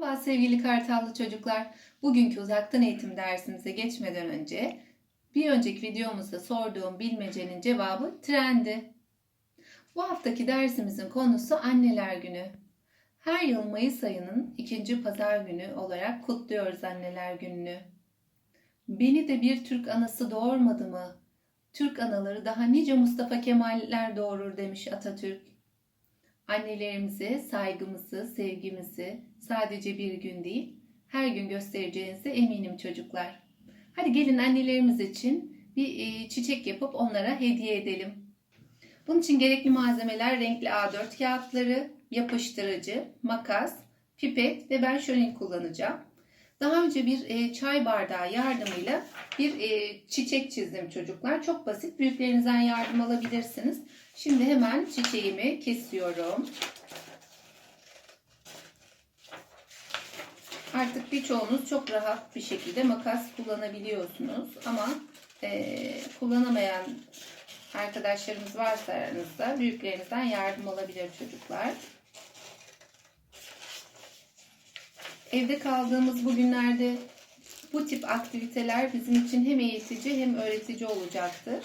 Merhaba sevgili Kartallı çocuklar. Bugünkü uzaktan eğitim dersimize geçmeden önce bir önceki videomuzda sorduğum bilmecenin cevabı trendi. Bu haftaki dersimizin konusu Anneler Günü. Her yıl Mayıs ayının ikinci pazar günü olarak kutluyoruz Anneler Günü'nü. Beni de bir Türk anası doğurmadı mı? Türk anaları daha nice Mustafa Kemaller doğurur demiş Atatürk. Annelerimize saygımızı, sevgimizi sadece bir gün değil, her gün göstereceğinize eminim çocuklar. Hadi gelin annelerimiz için bir e, çiçek yapıp onlara hediye edelim. Bunun için gerekli malzemeler renkli A4 kağıtları, yapıştırıcı, makas, pipet ve ben şönil kullanacağım. Daha önce bir e, çay bardağı yardımıyla bir e, çiçek çizdim çocuklar. Çok basit. Büyüklerinizden yardım alabilirsiniz. Şimdi hemen çiçeğimi kesiyorum. Artık birçoğunuz çok rahat bir şekilde makas kullanabiliyorsunuz. Ama e, kullanamayan arkadaşlarımız varsa aranızda büyüklerinizden yardım alabilir çocuklar. Evde kaldığımız bu günlerde bu tip aktiviteler bizim için hem eğitici hem öğretici olacaktır.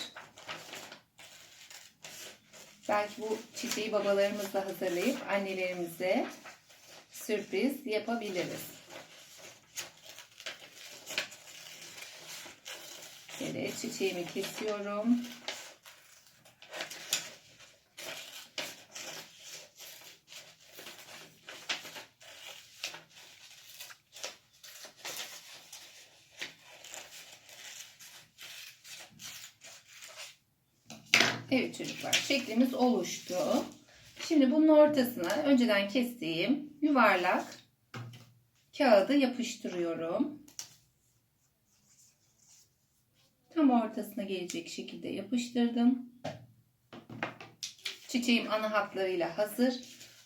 Belki bu çiçeği babalarımızla hazırlayıp annelerimize sürpriz yapabiliriz. Evet çiçeğimi kesiyorum. Evet çocuklar şeklimiz oluştu. Şimdi bunun ortasına önceden kestiğim yuvarlak kağıdı yapıştırıyorum. Tam ortasına gelecek şekilde yapıştırdım. Çiçeğim ana hatlarıyla hazır.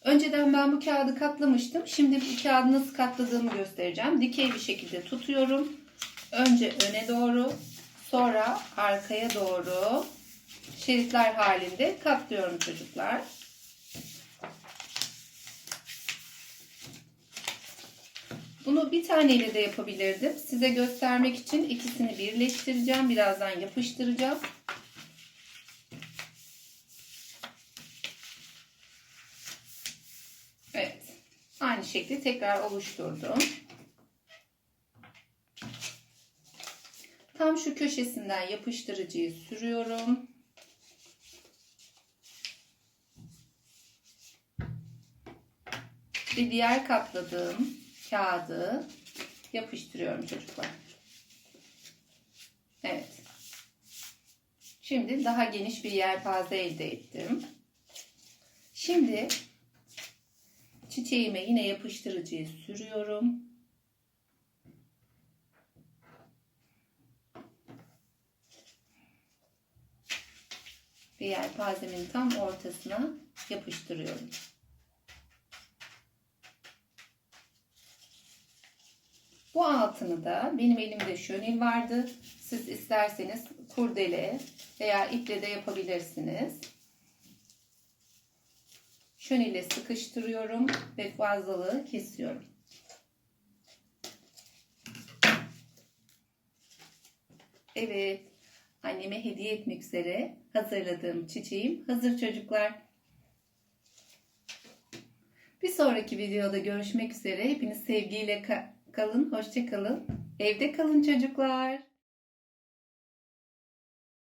Önceden ben bu kağıdı katlamıştım. Şimdi bu kağıdı nasıl katladığımı göstereceğim. Dikey bir şekilde tutuyorum. Önce öne doğru, sonra arkaya doğru şeritler halinde katlıyorum çocuklar. Bunu bir taneyle de yapabilirdim. Size göstermek için ikisini birleştireceğim. Birazdan yapıştıracağım. Evet. Aynı şekli tekrar oluşturdum. Tam şu köşesinden yapıştırıcıyı sürüyorum. Ve diğer katladığım kağıdı yapıştırıyorum çocuklar. Evet. Şimdi daha geniş bir yelpaze elde ettim. Şimdi çiçeğime yine yapıştırıcıyı sürüyorum. Ve yelpazemin tam ortasına yapıştırıyorum. Bu altını da benim elimde şönil vardı. Siz isterseniz kurdele veya iple de yapabilirsiniz. Şönille sıkıştırıyorum ve fazlalığı kesiyorum. Evet, anneme hediye etmek üzere hazırladığım çiçeğim hazır çocuklar. Bir sonraki videoda görüşmek üzere. Hepiniz sevgiyle kalın, hoşça kalın. Evde kalın çocuklar.